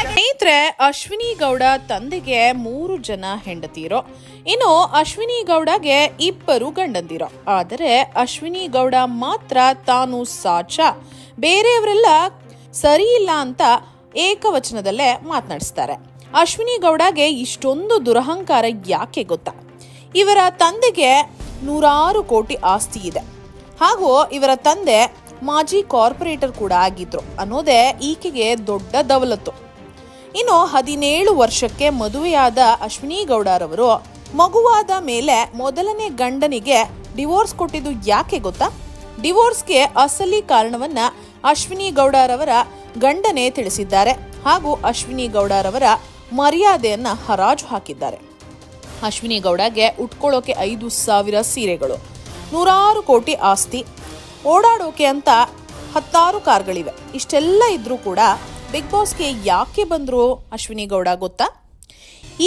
ಸ್ನೇಹಿತರೆ ಅಶ್ವಿನಿ ಗೌಡ ತಂದೆಗೆ ಮೂರು ಜನ ಹೆಂಡತಿರೋ. ಇನ್ನು ಅಶ್ವಿನಿ ಗೌಡಗೆ ಇಬ್ಬರು ಗಂಡಂದಿರೋ. ಆದರೆ ಅಶ್ವಿನಿ ಗೌಡ ಮಾತ್ರ ತಾನು ಸಾಚ. ಬೇರೆಯವರೆಲ್ಲ ಸರಿ ಇಲ್ಲ ಅಂತ ಏಕವಚನದಲ್ಲೇ ಮಾತನಾಡಿಸ್ತಾರೆ. ಅಶ್ವಿನಿ ಗೌಡಗೆ ಇಷ್ಟೊಂದು ದುರಹಂಕಾರ ಯಾಕೆ ಗೊತ್ತಾ? ಇವರ ತಂದೆಗೆ ನೂರಾರು ಕೋಟಿ ಆಸ್ತಿ ಇದೆ. ಹಾಗೂ ಇವರ ತಂದೆ ಮಾಜಿ ಕಾರ್ಪೊರೇಟರ್ ಕೂಡ ಆಗಿದ್ರು. ಅನ್ನೋದೇ ಈಕೆಗೆ ದೊಡ್ಡ ದವಲತ್ತು ಇನ್ನು ಹದಿನೇಳು ವರ್ಷಕ್ಕೆ ಮದುವೆಯಾದ ಅಶ್ವಿನಿ ಗೌಡರವರು ಮಗುವಾದ ಮೇಲೆ ಮೊದಲನೇ ಗಂಡನಿಗೆ ಡಿವೋರ್ಸ್ ಕೊಟ್ಟಿದ್ದು ಯಾಕೆ ಗೊತ್ತಾ? ಡಿವೋರ್ಸ್ಗೆ ಅಸಲಿ ಕಾರಣವನ್ನ ಅಶ್ವಿನಿ ಗೌಡರವರ ಗಂಡನೇ ತಿಳಿಸಿದ್ದಾರೆ. ಹಾಗೂ ಅಶ್ವಿನಿ ಗೌಡರವರ ಮರ್ಯಾದೆಯನ್ನ ಹರಾಜು ಹಾಕಿದ್ದಾರೆ. ಅಶ್ವಿನಿ ಗೌಡಗೆ ಉಟ್ಕೊಳ್ಳೋಕೆ ಐದು ಸಾವಿರ ಸೀರೆಗಳು. ನೂರಾರು ಕೋಟಿ ಆಸ್ತಿ. ಓಡಾಡೋಕೆ ಅಂತ ಹತ್ತಾರು ಕಾರ್ಗಳಿವೆ. ಇಷ್ಟೆಲ್ಲ ಇದ್ರೂ ಕೂಡ ಬಿಗ್ ಬಾಸ್ಗೆ ಯಾಕೆ ಬಂದರು ಅಶ್ವಿನಿ ಗೌಡ ಗೊತ್ತಾ?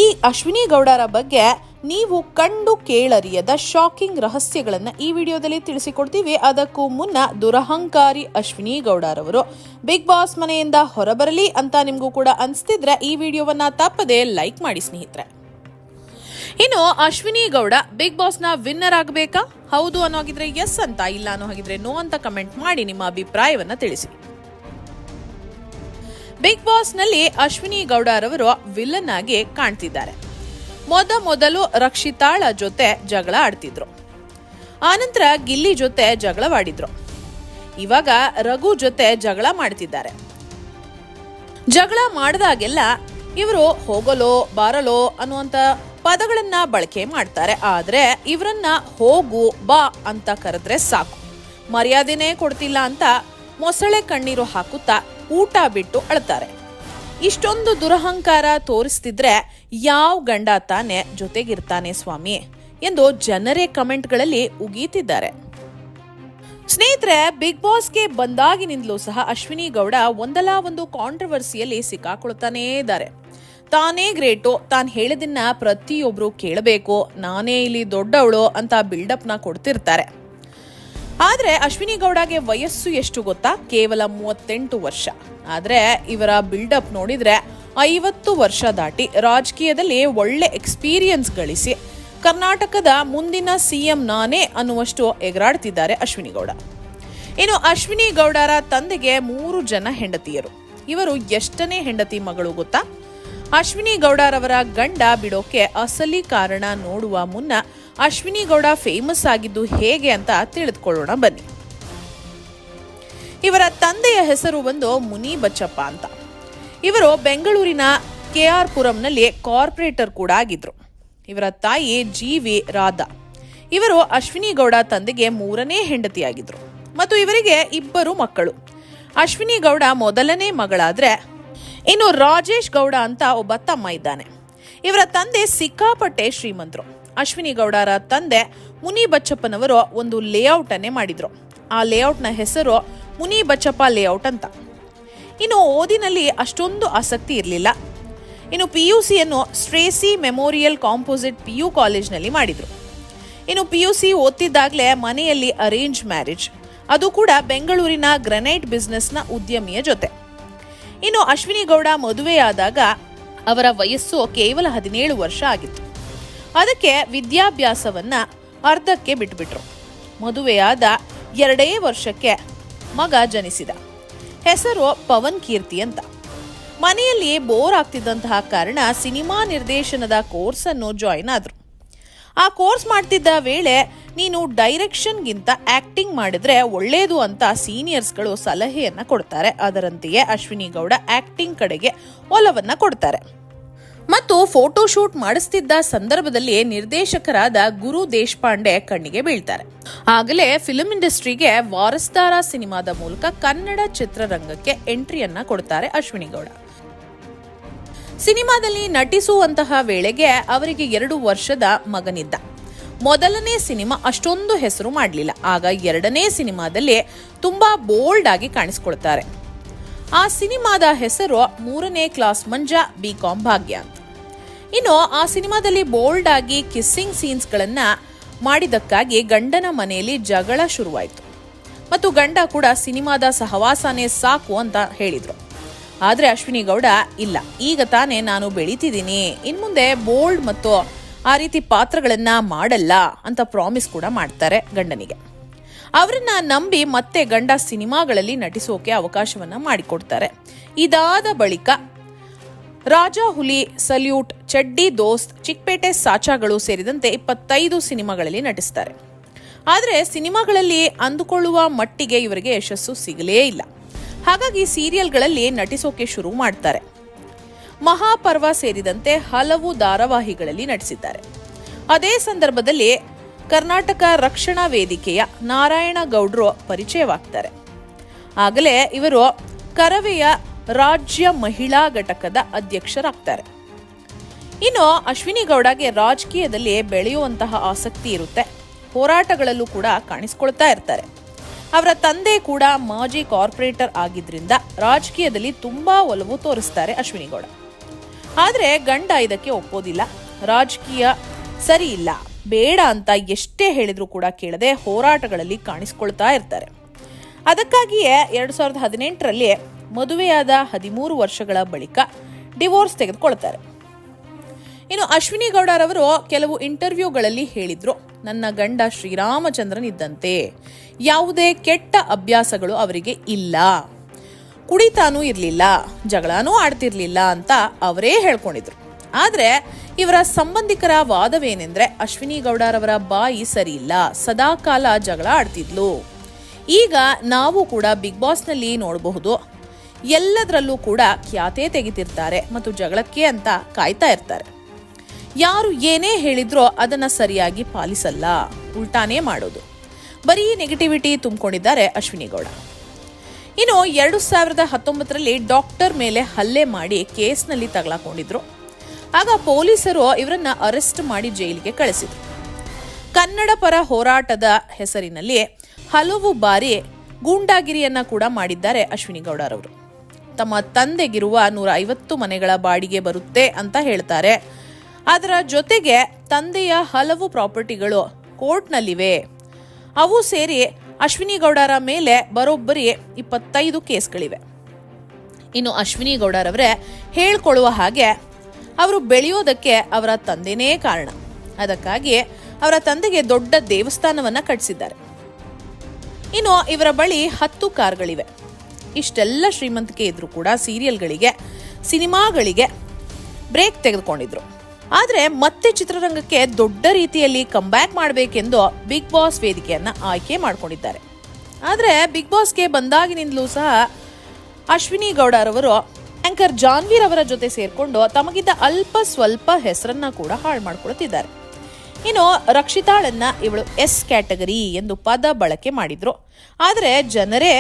ಈ ಅಶ್ವಿನಿ ಗೌಡರ ಬಗ್ಗೆ ನೀವು ಕಂಡು ಕೇಳರಿಯದ ಶಾಕಿಂಗ್ ರಹಸ್ಯಗಳನ್ನು ಈ ವಿಡಿಯೋದಲ್ಲಿ ತಿಳಿಸಿಕೊಡ್ತೀವಿ. ಅದಕ್ಕೂ ಮುನ್ನ ದುರಹಂಕಾರಿ ಅಶ್ವಿನಿ ಗೌಡರವರು ಬಿಗ್ ಬಾಸ್ ಮನೆಯಿಂದ ಹೊರಬರಲಿ ಅಂತ ನಿಮಗೂ ಕೂಡ ಅನಿಸ್ತಿದ್ರೆ ಈ ವಿಡಿಯೋವನ್ನು ತಪ್ಪದೆ ಲೈಕ್ ಮಾಡಿ ಸ್ನೇಹಿತರೆ. ಇನ್ನು ಅಶ್ವಿನಿ ಗೌಡ ಬಿಗ್ ಬಾಸ್ನ ವಿನ್ನರ್ ಆಗಬೇಕಾ? ಹೌದು ಅನ್ನೋ ಹಾಗಿದ್ರೆ ಎಸ್ ಅಂತ, ಇಲ್ಲ ಅನ್ನೋ ಹಾಗಿದ್ರೆ ನೋ ಅಂತ ಕಮೆಂಟ್ ಮಾಡಿ ನಿಮ್ಮ ಅಭಿಪ್ರಾಯವನ್ನ ತಿಳಿಸಿ. ಬಿಗ್ ಬಾಸ್ನಲ್ಲಿ ಅಶ್ವಿನಿ ಗೌಡರವರು ವಿಲನ್ ಆಗಿ ಕಾಣ್ತಿದ್ದಾರೆ. ಮೊದ ಮೊದಲು ರಕ್ಷಿತಾಳ ಜೊತೆ ಜಗಳ ಆಡ್ತಿದ್ರು. ಆನಂತರ ಗಿಲ್ಲಿ ಜೊತೆ ಜಗಳವಾಡಿದ್ರು. ಇವಾಗ ರಘು ಜೊತೆ ಜಗಳ ಮಾಡ್ತಿದ್ದಾರೆ. ಜಗಳ ಮಾಡಿದಾಗೆಲ್ಲ ಇವರು ಹೋಗಲೋ, ಬಾರಲೋ ಅನ್ನುವಂತ ಪದಗಳನ್ನ ಬಳಕೆ ಮಾಡ್ತಾರೆ. ಆದ್ರೆ ಇವರನ್ನ ಹೋಗು, ಬಾ ಅಂತ ಕರೆದ್ರೆ ಸಾಕು. ಮರ್ಯಾದೆನೇ ಕೊಡ್ತಿಲ್ಲ ಅಂತ ಮೊಸಳೆ ಕಣ್ಣೀರು ಹಾಕುತ್ತಾ ಊಟ ಬಿಟ್ಟು ಅಳ್ತಾರೆ. ಇಷ್ಟೊಂದು ದುರಹಂಕಾರ ತೋರಿಸ್ತಿದ್ರೆ ಯಾವ ಗಂಡ ತಾನೆ ಜೊತೆಗಿರ್ತಾನೆ ಸ್ವಾಮಿ ಎಂದು ಜನರೇ ಕಮೆಂಟ್ಗಳಲ್ಲಿ ಉಗೀತಿದ್ದಾರೆ. ಸ್ನೇಹಿತರೆ, ಬಿಗ್ ಬಾಸ್ಗೆ ಬಂದಾಗಿನಿಂದಲೂ ಸಹ ಅಶ್ವಿನಿ ಗೌಡ ಒಂದಲ್ಲ ಒಂದು ಕಾಂಟ್ರವರ್ಸಿಯಲ್ಲಿ ಸಿಕ್ಕಾಕೊಳ್ತಾನೇ ಇದ್ದಾರೆ. ತಾನೇ ಗ್ರೇಟು, ತಾನು ಹೇಳಿದನ್ನ ಪ್ರತಿಯೊಬ್ಬರು ಕೇಳಬೇಕು, ನಾನೇ ಇಲ್ಲಿ ದೊಡ್ಡವಳು ಅಂತ ಬಿಲ್ಡಪ್ನ ಕೊಡ್ತಿರ್ತಾರೆ. ಆದರೆ ಅಶ್ವಿನಿ ಗೌಡಗೆ ವಯಸ್ಸು ಎಷ್ಟು ಗೊತ್ತಾ? ಕೇವಲ ಮೂವತ್ತೆಂಟು ವರ್ಷ. ಆದರೆ ಇವರ ಬಿಲ್ಡಪ್ ನೋಡಿದರೆ ಐವತ್ತು ವರ್ಷ ದಾಟಿ ರಾಜಕೀಯದಲ್ಲಿ ಒಳ್ಳೆ ಎಕ್ಸ್ಪೀರಿಯನ್ಸ್ ಗಳಿಸಿ ಕರ್ನಾಟಕದ ಮುಂದಿನ ಸಿಎಂ ನಾನೇ ಅನ್ನುವಷ್ಟು ಎಗರಾಡ್ತಿದ್ದಾರೆ ಅಶ್ವಿನಿ ಗೌಡ ಇನ್ನು ಅಶ್ವಿನಿ ಗೌಡರ ತಂದೆಗೆ ಮೂರು ಜನ ಹೆಂಡತಿಯರು. ಇವರು ಎಷ್ಟನೇ ಹೆಂಡತಿ ಮಗಳು ಗೊತ್ತಾ? ಅಶ್ವಿನಿ ಗೌಡರವರ ಗಂಡ ಬಿಡೋಕೆ ಅಸಲಿ ಕಾರಣ ನೋಡುವ ಮುನ್ನ ಅಶ್ವಿನಿ ಗೌಡ ಫೇಮಸ್ ಆಗಿದ್ದು ಹೇಗೆ ಅಂತ ತಿಳಿದುಕೊಳ್ಳೋಣ ಬನ್ನಿ. ಇವರ ತಂದೆಯ ಹೆಸರು ಬಂದು ಮುನಿ ಬಚ್ಚಪ್ಪ ಅಂತ. ಇವರು ಬೆಂಗಳೂರಿನ ಕೆ ಆರ್ ಪುರಂನಲ್ಲಿ ಕಾರ್ಪೊರೇಟರ್ ಕೂಡ ಆಗಿದ್ರು. ಇವರ ತಾಯಿ ಜಿ ವಿ ರಾಧಾ. ಇವರು ಅಶ್ವಿನಿ ಗೌಡ ತಂದೆಗೆ ಮೂರನೇ ಹೆಂಡತಿಯಾಗಿದ್ರು. ಮತ್ತು ಇವರಿಗೆ ಇಬ್ಬರು ಮಕ್ಕಳು. ಅಶ್ವಿನಿ ಗೌಡ ಮೊದಲನೇ ಮಗಳಾದ್ರೆ ಇನ್ನು ರಾಜೇಶ್ ಗೌಡ ಅಂತ ಒಬ್ಬ ತಮ್ಮ ಇದ್ದಾನೆ. ಇವರ ತಂದೆ ಸಿಕ್ಕಾಪಟ್ಟೆ ಶ್ರೀಮಂತರು. ಅಶ್ವಿನಿ ಗೌಡರ ತಂದೆ ಮುನಿ ಬಚ್ಚಪ್ಪನವರು ಒಂದು ಲೇಔಟ್ ಅನ್ನೇ ಮಾಡಿದ್ರು. ಆ ಲೇಔಟ್ನ ಹೆಸರು ಮುನಿ ಬಚ್ಚಪ್ಪ ಲೇಔಟ್ ಅಂತ. ಇನ್ನು ಓದಿನಲ್ಲಿ ಅಷ್ಟೊಂದು ಆಸಕ್ತಿ ಇರಲಿಲ್ಲ. ಇನ್ನು P U ಸಿಯನ್ನು Stracey memorial composite P U ಕಾಲೇಜ್ನಲ್ಲಿ ಮಾಡಿದ್ರು. ಇನ್ನು ಪಿ ಯು ಸಿ ಓದ್ತಿದ್ದಾಗಲೇ ಮನೆಯಲ್ಲಿ ಅರೇಂಜ್ ಮ್ಯಾರೇಜ್ ಅದು ಕೂಡ ಬೆಂಗಳೂರಿನ ಗ್ರನೈಟ್ ಬಿಸ್ನೆಸ್ನ ಉದ್ಯಮಿಯ ಜೊತೆ. ಇನ್ನು ಅಶ್ವಿನಿ ಗೌಡ ಮದುವೆಯಾದಾಗ ಅವರ ವಯಸ್ಸು ಕೇವಲ ಹದಿನೇಳು ವರ್ಷ ಆಗಿತ್ತು. ಅದಕ್ಕೆ ವಿದ್ಯಾಭ್ಯಾಸವನ್ನ ಅರ್ಧಕ್ಕೆ ಬಿಟ್ಬಿಟ್ರು. ಮದುವೆಯಾದ ಎರಡೇ ವರ್ಷಕ್ಕೆ ಮಗ ಜನಿಸಿದ. ಹೆಸರು ಪವನ್ ಕೀರ್ತಿ ಅಂತ. ಮನೆಯಲ್ಲಿ ಬೋರ್ ಆಗ್ತಿದ್ದಂತಹ ಕಾರಣ ಸಿನಿಮಾ ನಿರ್ದೇಶನದ ಕೋರ್ಸ್ ಅನ್ನು ಜಾಯಿನ್ ಆದ್ರು. ಆ ಕೋರ್ಸ್ ಮಾಡ್ತಿದ್ದ ವೇಳೆ ನೀನು ಡೈರೆಕ್ಷನ್ಗಿಂತ ಆಕ್ಟಿಂಗ್ ಮಾಡಿದ್ರೆ ಒಳ್ಳೇದು ಅಂತ ಸೀನಿಯರ್ಸ್ಗಳು ಸಲಹೆಯನ್ನ ಕೊಡ್ತಾರೆ. ಅದರಂತೆಯೇ ಅಶ್ವಿನಿ ಗೌಡ ಆಕ್ಟಿಂಗ್ ಕಡೆಗೆ ಒಲವನ್ನ ಕೊಡ್ತಾರೆ. ಮತ್ತು ಫೋಟೋ ಶೂಟ್ ಮಾಡಿಸ್ತಿದ್ದ ಸಂದರ್ಭದಲ್ಲಿ ನಿರ್ದೇಶಕರಾದ ಗುರು ದೇಶಪಾಂಡೆ ಕಣ್ಣಿಗೆ ಬೀಳ್ತಾರೆ. ಆಗಲೇ ಫಿಲ್ಮ್ ಇಂಡಸ್ಟ್ರಿಗೆ ವಾರಸ್ದಾರ ಸಿನಿಮಾದ ಮೂಲಕ ಕನ್ನಡ ಚಿತ್ರರಂಗಕ್ಕೆ ಎಂಟ್ರಿಯನ್ನ ಕೊಡ್ತಾರೆ ಅಶ್ವಿನಿ ಗೌಡ. ಸಿನಿಮಾದಲ್ಲಿ ನಟಿಸುವಂತಹ ವೇಳೆಗೆ ಅವರಿಗೆ ಎರಡು ವರ್ಷದ ಮಗನಿದ್ದ. ಮೊದಲನೇ ಸಿನಿಮಾ ಅಷ್ಟೊಂದು ಹೆಸರು ಮಾಡಲಿಲ್ಲ. ಆಗ ಎರಡನೇ ಸಿನಿಮಾದಲ್ಲಿ ತುಂಬಾ ಬೋಲ್ಡ್ ಆಗಿ ಕಾಣಿಸ್ಕೊಳ್ತಾರೆ. ಆ ಸಿನಿಮಾದ ಹೆಸರು ಮೂರನೇ ಕ್ಲಾಸ್ ಮಂಜ ಬಿ ಕಾಂ ಭಾಗ್ಯ. ಅಂತ ಇನ್ನು ಆ ಸಿನಿಮಾದಲ್ಲಿ ಬೋಲ್ಡ್ ಆಗಿ ಕಿಸ್ಸಿಂಗ್ ಸೀನ್ಸ್ಗಳನ್ನ ಮಾಡಿದ್ದಕ್ಕಾಗಿ ಗಂಡನ ಮನೆಯಲ್ಲಿ ಜಗಳ ಶುರುವಾಯಿತು. ಮತ್ತು ಗಂಡ ಕೂಡ ಸಿನಿಮಾದ ಸಹವಾಸನೇ ಸಾಕು ಅಂತ ಹೇಳಿದ್ರು. ಆದ್ರೆ ಅಶ್ವಿನಿ ಗೌಡ, ಇಲ್ಲ, ಈಗ ತಾನೇ ನಾನು ಬೆಳೀತಿದ್ದೀನಿ. ಇನ್ಮುಂದೆ ಬೋಲ್ಡ್ ಮತ್ತು ಆ ರೀತಿ ಪಾತ್ರಗಳನ್ನ ಮಾಡಲ್ಲ ಅಂತ ಪ್ರಾಮಿಸ್ ಕೂಡ ಮಾಡ್ತಾರೆ ಗಂಡನಿಗೆ. ಅವರನ್ನ ನಂಬಿ ಮತ್ತೆ ಗಂಡ ಸಿನಿಮಾಗಳಲ್ಲಿ ನಟಿಸೋಕೆ ಅವಕಾಶವನ್ನ ಮಾಡಿಕೊಡ್ತಾರೆ. ಇದಾದ ಬಳಿಕ ರಾಜ ಹುಲಿ ಸಲ್ಯೂಟ್, ಚಡ್ಡಿ, ದೋಸ್ತ್, ಚಿಕ್ಕಪೇಟೆ ಸಾಚಾಗಳು ಸೇರಿದಂತೆ ಇಪ್ಪತ್ತೈದು ಸಿನಿಮಾಗಳಲ್ಲಿ ನಟಿಸ್ತಾರೆ. ಆದರೆ ಸಿನಿಮಾಗಳಲ್ಲಿ ಅಂದುಕೊಳ್ಳುವ ಮಟ್ಟಿಗೆ ಇವರಿಗೆ ಯಶಸ್ಸು ಸಿಗಲೇ ಇಲ್ಲ. ಹಾಗಾಗಿ ಸೀರಿಯಲ್ಗಳಲ್ಲಿ ನಟಿಸೋಕೆ ಶುರು ಮಾಡ್ತಾರೆ. ಮಹಾಪರ್ವ ಸೇರಿದಂತೆ ಹಲವು ಧಾರಾವಾಹಿಗಳಲ್ಲಿ ನಟಿಸಿದ್ದಾರೆ. ಅದೇ ಸಂದರ್ಭದಲ್ಲಿ ಕರ್ನಾಟಕ ರಕ್ಷಣಾ ವೇದಿಕೆಯ ನಾರಾಯಣ ಗೌಡ್ರು ಪರಿಚಯವಾಗ್ತಾರೆ. ಆಗಲೇ ಇವರು ಕರವೆಯ ರಾಜ್ಯ ಮಹಿಳಾ ಘಟಕದ ಅಧ್ಯಕ್ಷರಾಗ್ತಾರೆ. ಇನ್ನು ಅಶ್ವಿನಿ ಗೌಡಗೆ ರಾಜಕೀಯದಲ್ಲಿ ಬೆಳೆಯುವಂತಹ ಆಸಕ್ತಿ ಇರುತ್ತೆ. ಹೋರಾಟಗಳಲ್ಲೂ ಕೂಡ ಕಾಣಿಸ್ಕೊಳ್ತಾ ಇರ್ತಾರೆ. ಅವರ ತಂದೆ ಕೂಡ ಮಾಜಿ ಕಾರ್ಪೊರೇಟರ್ ಆಗಿದ್ರಿಂದ ರಾಜಕೀಯದಲ್ಲಿ ತುಂಬಾ ಒಲವು ತೋರಿಸ್ತಾರೆ ಅಶ್ವಿನಿ ಗೌಡ. ಆದರೆ ಗಂಡ ಇದಕ್ಕೆ ಒಪ್ಪೋದಿಲ್ಲ. ರಾಜಕೀಯ ಸರಿ ಇಲ್ಲ. ಬೇಡ ಅಂತ ಎಷ್ಟೇ ಹೇಳಿದ್ರು ಕೂಡ ಕೇಳದೆ ಹೋರಾಟಗಳಲ್ಲಿ ಕಾಣಿಸ್ಕೊಳ್ತಾ ಇರ್ತಾರೆ. ಅದಕ್ಕಾಗಿಯೇ ಎರಡು ಸಾವಿರದ ಹದಿನೆಂಟರಲ್ಲಿ ಮದುವೆಯಾದ ಹದಿಮೂರು ವರ್ಷಗಳ ಬಳಿಕ ಡಿವೋರ್ಸ್ ತೆಗೆದುಕೊಳ್ತಾರೆ. ಇನ್ನು ಅಶ್ವಿನಿ ಗೌಡರವರು ಕೆಲವು ಇಂಟರ್ವ್ಯೂಗಳಲ್ಲಿ ಹೇಳಿದ್ರು, ನನ್ನ ಗಂಡ ಶ್ರೀರಾಮಚಂದ್ರನಿದ್ದಂತೆ ಯಾವುದೇ ಕೆಟ್ಟ ಅಭ್ಯಾಸಗಳು ಅವರಿಗೆ ಇಲ್ಲ. ಕುಡಿತಾನೂ ಇರಲಿಲ್ಲ, ಜಗಳನೂ ಆಡ್ತಿರ್ಲಿಲ್ಲ ಅಂತ ಅವರೇ ಹೇಳ್ಕೊಂಡಿದ್ರು. ಆದ್ರೆ ಇವರ ಸಂಬಂಧಿಕರ ವಾದವೇನೆಂದ್ರೆ ಅಶ್ವಿನಿ ಗೌಡರವರ ಬಾಯಿ ಸರಿ ಇಲ್ಲ ಸದಾಕಾಲ ಜಗಳ ಆಡ್ತಿದ್ಲು. ಈಗ ನಾವು ಕೂಡ ಬಿಗ್ ಬಾಸ್ನಲ್ಲಿ ನೋಡಬಹುದು. ಎಲ್ಲದರಲ್ಲೂ ಕೂಡ ಖ್ಯಾತೆ ತೆಗಿತಿರ್ತಾರೆ ಮತ್ತು ಜಗಳಕ್ಕೆ ಅಂತ ಕಾಯ್ತಾ ಇರ್ತಾರೆ. ಯಾರು ಏನೇ ಹೇಳಿದ್ರೋ ಅದನ್ನ ಸರಿಯಾಗಿ ಪಾಲಿಸಲ್ಲ, ಉಲ್ಟಾನೇ ಮಾಡೋದು. ಬರೀ ನೆಗೆಟಿವಿಟಿ ತುಂಬಿಕೊಂಡಿದ್ದಾರೆ ಅಶ್ವಿನಿ ಗೌಡ. ಇನ್ನು ಎರಡು ಸಾವಿರದ ಹತ್ತೊಂಬತ್ತರಲ್ಲಿ ಡಾಕ್ಟರ್ ಮೇಲೆ ಹಲ್ಲೆ ಮಾಡಿ ಕೇಸ್ನಲ್ಲಿ ತಗಲಾಕೊಂಡಿದ್ರು. ಆಗ ಪೊಲೀಸರು ಇವರನ್ನ ಅರೆಸ್ಟ್ ಮಾಡಿ ಜೈಲಿಗೆ ಕಳಿಸಿದ್ರು. ಕನ್ನಡ ಪರ ಹೋರಾಟದ ಹೆಸರಿನಲ್ಲಿ ಹಲವು ಬಾರಿ ಗೂಂಡಾಗಿರಿಯನ್ನ ಕೂಡ ಮಾಡಿದ್ದಾರೆ ಅಶ್ವಿನಿ ಗೌಡರವರು. ತಮ್ಮ ತಂದೆಗಿರುವ ನೂರ ಐವತ್ತು ಮನೆಗಳ ಬಾಡಿಗೆ ಬರುತ್ತೆ ಅಂತ ಹೇಳ್ತಾರೆ. ಅದರ ಜೊತೆಗೆ ತಂದೆಯ ಹಲವು ಪ್ರಾಪರ್ಟಿಗಳು ಕೋರ್ಟ್ನಲ್ಲಿವೆ. ಅವು ಸೇರಿ ಅಶ್ವಿನಿ ಗೌಡರ ಮೇಲೆ ಬರೋಬ್ಬರಿ ಇಪ್ಪತ್ತೈದು ಕೇಸ್ಗಳಿವೆ. ಇನ್ನು ಅಶ್ವಿನಿ ಗೌಡರವರೇ ಹೇಳ್ಕೊಳ್ಳುವ ಹಾಗೆ ಅವರು ಬೆಳೆಯೋದಕ್ಕೆ ಅವರ ತಂದೆನೇ ಕಾರಣ. ಅದಕ್ಕಾಗಿ ಅವರ ತಂದೆಗೆ ದೊಡ್ಡ ದೇವಸ್ಥಾನವನ್ನ ಕಟ್ಟಿಸಿದ್ದಾರೆ ಇನ್ನು ಇವರ ಬಳಿ ಹತ್ತು ಕಾರ್ಗಳಿವೆ. ಇಷ್ಟೆಲ್ಲ ಶ್ರೀಮಂತಿಕೆ ಇದ್ರೂ ಕೂಡ ಸೀರಿಯಲ್ಗಳಿಗೆ, ಸಿನಿಮಾಗಳಿಗೆ ಬ್ರೇಕ್ ತೆಗೆದುಕೊಂಡಿದ್ರು. ಆದರೆ ಮತ್ತೆ ಚಿತ್ರರಂಗಕ್ಕೆ ದೊಡ್ಡ ರೀತಿಯಲ್ಲಿ ಕಂಬ್ಯಾಕ್ ಮಾಡಬೇಕೆಂದು ಬಿಗ್ ಬಾಸ್ ವೇದಿಕೆಯನ್ನ ಆಯ್ಕೆ ಮಾಡಿಕೊಂಡಿದ್ದಾರೆ. ಆದರೆ ಬಿಗ್ ಬಾಸ್ಗೆ ಬಂದಾಗಿನಿಂದಲೂ ಸಹ ಅಶ್ವಿನಿ ಗೌಡರವರು ಆಂಕರ್ ಜಾನ್ವೀರ್ ಅವರ ಜೊತೆ ಸೇರ್ಕೊಂಡು ತಮಗಿದ್ದ ಅಲ್ಪ ಸ್ವಲ್ಪ ಹೆಸರನ್ನ ಕೂಡ ಹಾಳು ಮಾಡ್ಕೊಳ್ತಿದ್ದಾರೆ. ಇನ್ನು ರಕ್ಷಿತಾಳನ್ನ ಇವಳು ಎಸ್ ಕ್ಯಾಟಗರಿ ಎಂದು ಪದ ಬಳಕೆ ಮಾಡಿದ್ರು. ಆದರೆ ಜನರೇ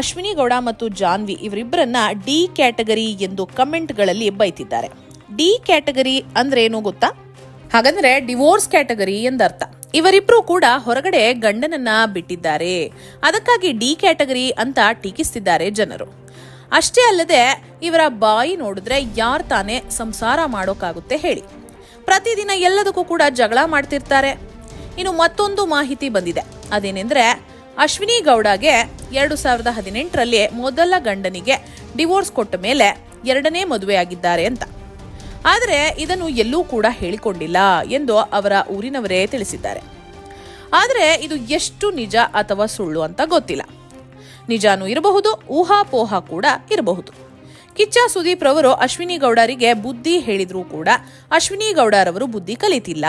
ಅಶ್ವಿನಿ ಗೌಡ ಮತ್ತು ಜಾನ್ವಿ ಇವರಿಬ್ಬರನ್ನ ಡಿ ಕ್ಯಾಟಗರಿ ಎಂದು ಕಮೆಂಟ್ಗಳಲ್ಲಿ ಬೈತಿದ್ದಾರೆ. ಡಿ ಕ್ಯಾಟಗರಿ ಅಂದ್ರೆ ಏನು ಗೊತ್ತಾ? ಹಾಗಂದ್ರೆ ಡಿವೋರ್ಸ್ ಕ್ಯಾಟಗರಿ ಎಂದರ್ಥ. ಇವರಿಬ್ರು ಕೂಡ ಹೊರಗಡೆ ಗಂಡನನ್ನ ಬಿಟ್ಟಿದ್ದಾರೆ. ಅದಕ್ಕಾಗಿ ಡಿ ಕ್ಯಾಟಗರಿ ಅಂತ ಟೀಕಿಸ್ತಿದ್ದಾರೆ ಜನರು. ಅಷ್ಟೇ ಅಲ್ಲದೆ ಇವರ ಬಾಯಿ ನೋಡಿದ್ರೆ ಯಾರು ತಾನೇ ಸಂಸಾರ ಮಾಡೋಕ್ಕಾಗುತ್ತೆ ಹೇಳಿ. ಪ್ರತಿದಿನ ಎಲ್ಲದಕ್ಕೂ ಕೂಡ ಜಗಳ ಮಾಡ್ತಿರ್ತಾರೆ. ಇನ್ನು ಮತ್ತೊಂದು ಮಾಹಿತಿ ಬಂದಿದೆ. ಅದೇನೆಂದ್ರೆ ಅಶ್ವಿನಿ ಗೌಡಗೆ ಎರಡು ಸಾವಿರದ ಹದಿನೆಂಟರಲ್ಲಿ ಮೊದಲ ಗಂಡನಿಗೆ ಡಿವೋರ್ಸ್ ಕೊಟ್ಟ ಮೇಲೆ ಎರಡನೇ ಮದುವೆಯಾಗಿದ್ದಾರೆ ಅಂತ. ಆದರೆ ಇದನ್ನು ಎಲ್ಲೂ ಕೂಡ ಹೇಳಿಕೊಂಡಿಲ್ಲ ಎಂದು ಅವರ ಊರಿನವರೇ ತಿಳಿಸಿದ್ದಾರೆ. ಆದರೆ ಇದು ಎಷ್ಟು ನಿಜ ಅಥವಾ ಸುಳ್ಳು ಅಂತ ಗೊತ್ತಿಲ್ಲ. ನಿಜಾನೂ ಇರಬಹುದು, ಊಹಾಪೋಹ ಕೂಡ ಇರಬಹುದು. ಕಿಚ್ಚ ಸುದೀಪ್ ರವರು ಅಶ್ವಿನಿ ಗೌಡರಿಗೆ ಬುದ್ಧಿ ಹೇಳಿದ್ರೂ ಕೂಡ ಅಶ್ವಿನಿ ಗೌಡರವರು ಬುದ್ಧಿ ಕಲಿತಿಲ್ಲ.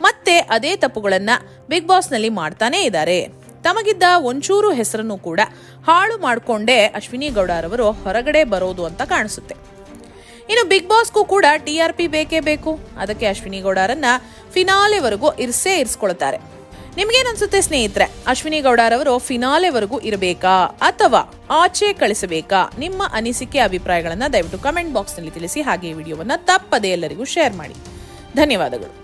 ಮತ್ತೆ ಅದೇ ತಪ್ಪುಗಳನ್ನ ಬಿಗ್ ಬಾಸ್ನಲ್ಲಿ ಮಾಡ್ತಾನೇ ಇದ್ದಾರೆ. ತಮಗಿದ್ದ ಒಂಚೂರು ಹೆಸರನ್ನು ಕೂಡ ಹಾಳು ಮಾಡಿಕೊಂಡೇ ಅಶ್ವಿನಿ ಗೌಡರವರು ಹೊರಗಡೆ ಬರೋದು ಅಂತ ಕಾಣಿಸುತ್ತೆ. ಇನ್ನು ಬಿಗ್ ಬಾಸ್ಗೂ ಕೂಡ ಟಿ ಆರ್ ಪಿ ಬೇಕೇ ಬೇಕು. ಅದಕ್ಕೆ ಅಶ್ವಿನಿ ಗೌಡರನ್ನ ಫಿನಾಲೆವರೆಗೂ ಇರ್ಸೇ ಇರಿಸ್ಕೊಳ್ತಾರೆ. ನಿಮ್ಗೇನನ್ಸುತ್ತೆ ಸ್ನೇಹಿತರೆ? ಅಶ್ವಿನಿ ಗೌಡರವರು ಫಿನಾಲೆವರೆಗೂ ಇರಬೇಕಾ? ಅಥವಾ ಆಚೆ ಕಳಿಸಬೇಕಾ? ನಿಮ್ಮ ಅನಿಸಿಕೆ ಅಭಿಪ್ರಾಯಗಳನ್ನು ದಯವಿಟ್ಟು ಕಮೆಂಟ್ ಬಾಕ್ಸ್ನಲ್ಲಿ ತಿಳಿಸಿ, ಹಾಗೆ ಈ ವಿಡಿಯೋವನ್ನು ತಪ್ಪದೇ ಎಲ್ಲರಿಗೂ ಶೇರ್ ಮಾಡಿ. ಧನ್ಯವಾದಗಳು.